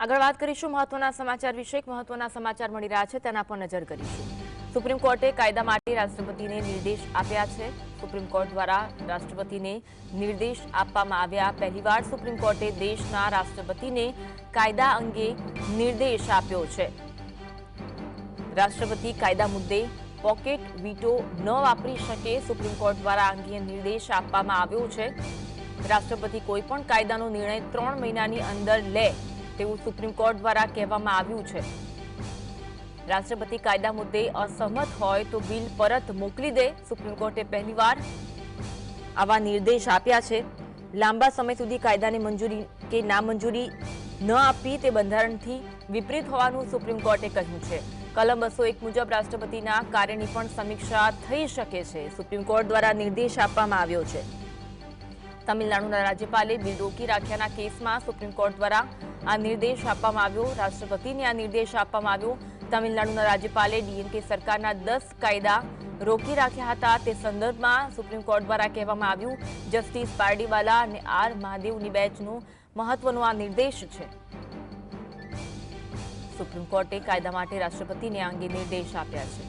આગળ વાત કરીશું મહત્વના સમાચાર વિશે. મહત્વના સમાચાર મળી રહ્યા છે, તેના પર નજર કરીશું. સુપ્રીમ કોર્ટે કાયદા માટે રાષ્ટ્રપતિને નિર્દેશ આપ્યા છે. સુપ્રીમ કોર્ટ દ્વારા રાષ્ટ્રપતિને નિર્દેશ આપવામાં આવ્યા. પહેલીવાર સુપ્રીમ કોર્ટે દેશના રાષ્ટ્રપતિને કાયદા અંગે નિર્દેશ આપ્યો છે. રાષ્ટ્રપતિ કાયદા મુદ્દે પોકેટ વીટો ન વાપરી શકે સુપ્રીમ કોર્ટ દ્વારા અંગે નિર્દેશ આપવામાં આવ્યો છે. રાષ્ટ્રપતિ કોઈપણ કાયદાનો નિર્ણય ત્રણ મહિનાની અંદર લે. તેવું સુપ્રીમ કોર્ટ દ્વારા કહેવામાં આવ્યું છે. રાષ્ટ્રપતિ કાયદા મુદ્દે અસહમત હોય તો બિલ પરત મોકલી દે. સુપ્રીમ કોર્ટે પહેલીવાર આવા નિર્દેશ આપ્યા છે. લાંબા સમય સુધી કાયદાને મંજૂરી કે નામંજૂરી ન આપવી તે બંધારણથી વિપરીત હોવાનું સુપ્રીમ કોર્ટે કહ્યું છે. કલમ બસો એક મુજબ રાષ્ટ્રપતિના કાર્યની પણ સમીક્ષા થઈ શકે છે. સુપ્રીમ કોર્ટ દ્વારા નિર્દેશ આપવામાં આવ્યો છે. તમિલનાડુના રાજ્યપાલે બિલ રોકી રાખ્યાના કેસમાં સુપ્રીમ કોર્ટ દ્વારા આ નિર્દેશ આપવામાં આવ્યો. રાષ્ટ્રપતિને આ નિર્દેશ આપવામાં આવ્યો. તમિલનાડુના રાજ્યપાલે ડીએમકે સરકારના દસ કાયદા રોકી રાખ્યા હતા. તે સંદર્ભમાં સુપ્રીમ કોર્ટ દ્વારા કહેવામાં આવ્યું, જસ્ટિસ પારડીવાલા અને આર મહાદેવની બેચનો મહત્વનો આ નિર્દેશ છે. સુપ્રીમ કોર્ટે કાયદા માટે રાષ્ટ્રપતિને આ અંગે નિર્દેશ આપ્યા છે.